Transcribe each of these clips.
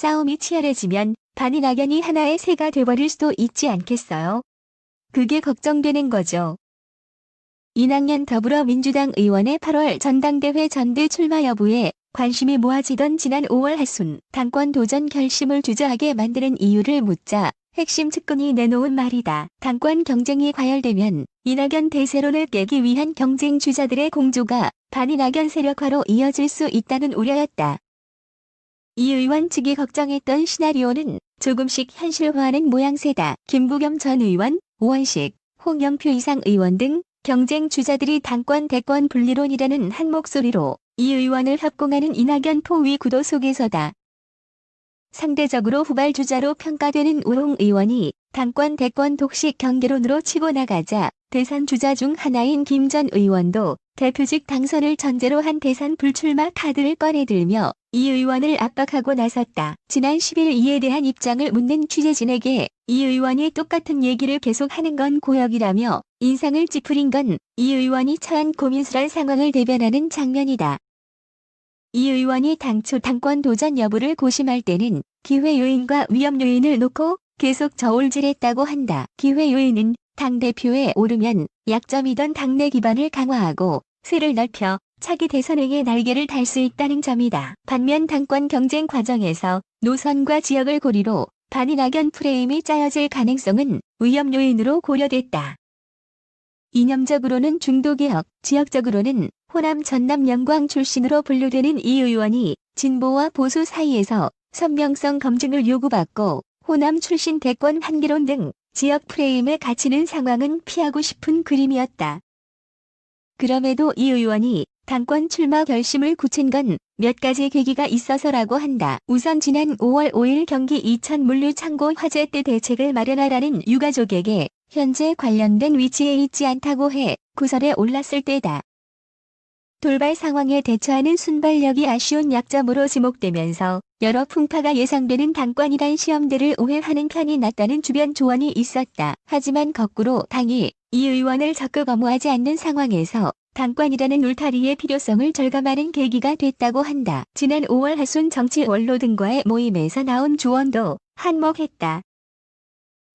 싸움이 치열해지면 반이낙연이 하나의 새가 돼버릴 수도 있지 않겠어요? 그게 걱정되는 거죠. 이낙연 더불어민주당 의원의 8월 전당대회 전대 출마 여부에 관심이 모아지던 지난 5월 하순 당권 도전 결심을 주저하게 만드는 이유를 묻자 핵심 측근이 내놓은 말이다. 당권 경쟁이 과열되면 이낙연 대세론을 깨기 위한 경쟁 주자들의 공조가 반이낙연 세력화로 이어질 수 있다는 우려였다. 이 의원 측이 걱정했던 시나리오는 조금씩 현실화하는 모양새다. 김부겸 전 의원, 오원식, 홍영표 이상 의원 등 경쟁 주자들이 당권 대권 분리론이라는 한 목소리로 이 의원을 협공하는 이낙연 포위 구도 속에서다. 상대적으로 후발주자로 평가되는 우홍 의원이 당권 대권 독식 경계론으로 치고 나가자 대선 주자 중 하나인 김 전 의원도 대표직 당선을 전제로 한 대선 불출마 카드를 꺼내들며 이 의원을 압박하고 나섰다. 지난 10일 이에 대한 입장을 묻는 취재진에게 이 의원이 똑같은 얘기를 계속하는 건 고역이라며 인상을 찌푸린 건 이 의원이 처한 고민스러운 상황을 대변하는 장면이다. 이 의원이 당초 당권 도전 여부를 고심할 때는 기회 요인과 위험 요인을 놓고 계속 저울질했다고 한다. 기회 요인은 당대표에 오르면 약점이던 당내 기반을 강화하고 세를 넓혀 차기 대선행의 날개를 달 수 있다는 점이다. 반면 당권 경쟁 과정에서 노선과 지역을 고리로 반이낙연 프레임이 짜여질 가능성은 위험 요인으로 고려됐다. 이념적으로는 중도개혁, 지역적으로는 호남 전남 영광 출신으로 분류되는 이 의원이 진보와 보수 사이에서 선명성 검증을 요구받고 호남 출신 대권 한기론 등 지역 프레임에 갇히는 상황은 피하고 싶은 그림이었다. 그럼에도 이 의원이 당권 출마 결심을 굳힌 건 몇 가지 계기가 있어서라고 한다. 우선 지난 5월 5일 경기 이천 물류 창고 화재 때 대책을 마련하라는 유가족에게 현재 관련된 위치에 있지 않다고 해 구설에 올랐을 때다. 돌발 상황에 대처하는 순발력이 아쉬운 약점으로 지목되면서 여러 풍파가 예상되는 당권이란 시험대를 오해하는 편이 낫다는 주변 조언이 있었다. 하지만 거꾸로 당이 이 의원을 적극 엄호하지 않는 상황에서 당권이라는 울타리의 필요성을 절감하는 계기가 됐다고 한다. 지난 5월 하순 정치 원로 등과의 모임에서 나온 조언도 한몫했다.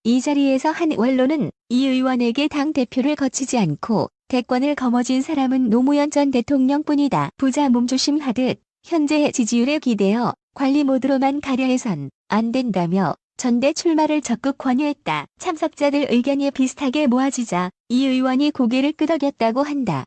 이 자리에서 한 원로는 이 의원에게 당 대표를 거치지 않고 대권을 거머쥔 사람은 노무현 전 대통령뿐이다. 부자 몸조심하듯 현재의 지지율에 기대어 관리 모드로만 가려 해선 안 된다며 전대 출마를 적극 권유했다. 참석자들 의견이 비슷하게 모아지자 이 의원이 고개를 끄덕였다고 한다.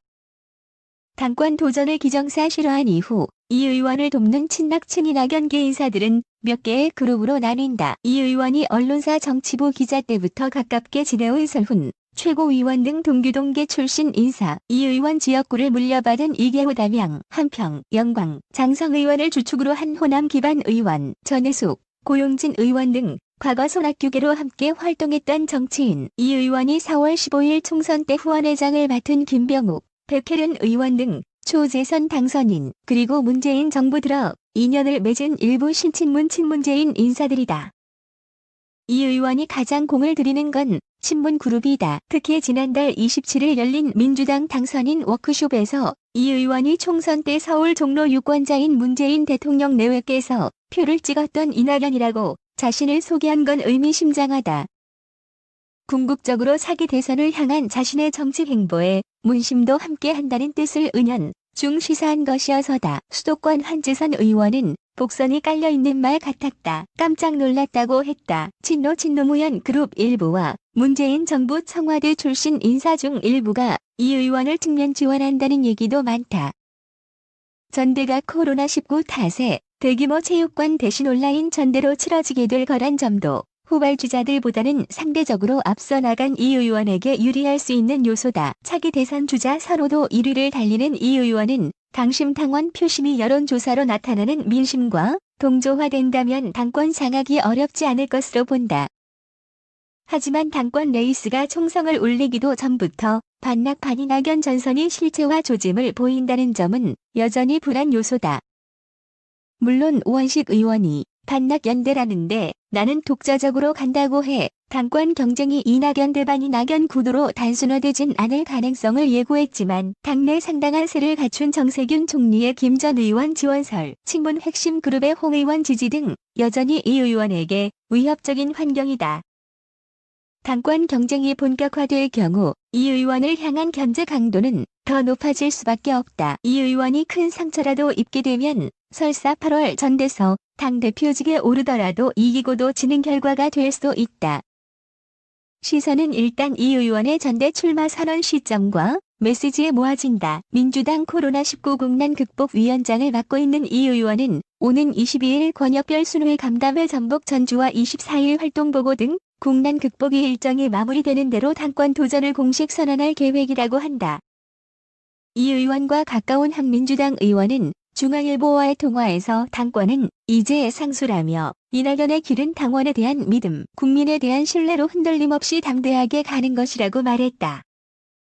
당권 도전을 기정사 실화한 이후 이 의원을 돕는 친낙 친이낙연계 인사들은 몇 개의 그룹으로 나뉜다. 이 의원이 언론사 정치부 기자 때부터 가깝게 지내온 설훈, 최고위원 등 동규동계 출신 인사, 이 의원 지역구를 물려받은 이계호 담양, 한평, 영광, 장성 의원을 주축으로 한 호남 기반 의원, 전해숙, 고용진 의원 등 과거 손학규계로 함께 활동했던 정치인, 이 의원이 4월 15일 총선 때 후원회장을 맡은 김병욱, 백혜련 의원 등 초재선 당선인, 그리고 문재인 정부 들어 인연을 맺은 일부 신친문 친문재인 인사들이다. 이 의원이 가장 공을 들이는 건 친문 그룹이다. 특히 지난달 27일 열린 민주당 당선인 워크숍에서 이 의원이 총선 때 서울 종로 유권자인 문재인 대통령 내외께서 표를 찍었던 이낙연이라고 자신을 소개한 건 의미심장하다. 궁극적으로 차기 대선을 향한 자신의 정치 행보에 문심도 함께 한다는 뜻을 은연 중 시사한 것이어서다. 수도권 한재선 의원은 복선이 깔려있는 말 같았다. 깜짝 놀랐다고 했다. 친노 친노무현 그룹 일부와 문재인 정부 청와대 출신 인사 중 일부가 이 의원을 측면 지원한다는 얘기도 많다. 전대가 코로나19 탓에 대규모 체육관 대신 온라인 전대로 치러지게 될 거란 점도 후발주자들보다는 상대적으로 앞서 나간 이 의원에게 유리할 수 있는 요소다. 차기 대선 주자 서로도 1위를 달리는 이 의원은 당심 당원 표심이 여론조사로 나타나는 민심과 동조화된다면 당권 장악이 어렵지 않을 것으로 본다. 하지만 당권 레이스가 총성을 울리기도 전부터 반낙 반이낙연 전선이 실체화 조짐을 보인다는 점은 여전히 불안 요소다. 물론 오원식 의원이 반낙 연대라는데 나는 독자적으로 간다고 해 당권 경쟁이 이낙연 대반 이 낙연 구도로 단순화되진 않을 가능성을 예고했지만 당내 상당한 세를 갖춘 정세균 총리의 김 전 의원 지원설, 친문 핵심 그룹의 홍 의원 지지 등 여전히 이 의원에게 위협적인 환경이다. 당권 경쟁이 본격화될 경우 이 의원을 향한 견제 강도는 더 높아질 수밖에 없다. 이 의원이 큰 상처라도 입게 되면 설사 8월 전대서 당대표직에 오르더라도 이기고도 지는 결과가 될 수 있다. 시선은 일단 이 의원의 전대 출마 선언 시점과 메시지에 모아진다. 민주당 코로나19 국난 극복 위원장을 맡고 있는 이 의원은 오는 22일 권역별 순회 감담회 전북 전주와 24일 활동 보고 등 국난 극복이 일정이 마무리되는 대로 당권 도전을 공식 선언할 계획이라고 한다. 이 의원과 가까운 한 민주당 의원은 중앙일보와의 통화에서 당권은 이제 상수라며 이낙연의 길은 당원에 대한 믿음, 국민에 대한 신뢰로 흔들림 없이 담대하게 가는 것이라고 말했다.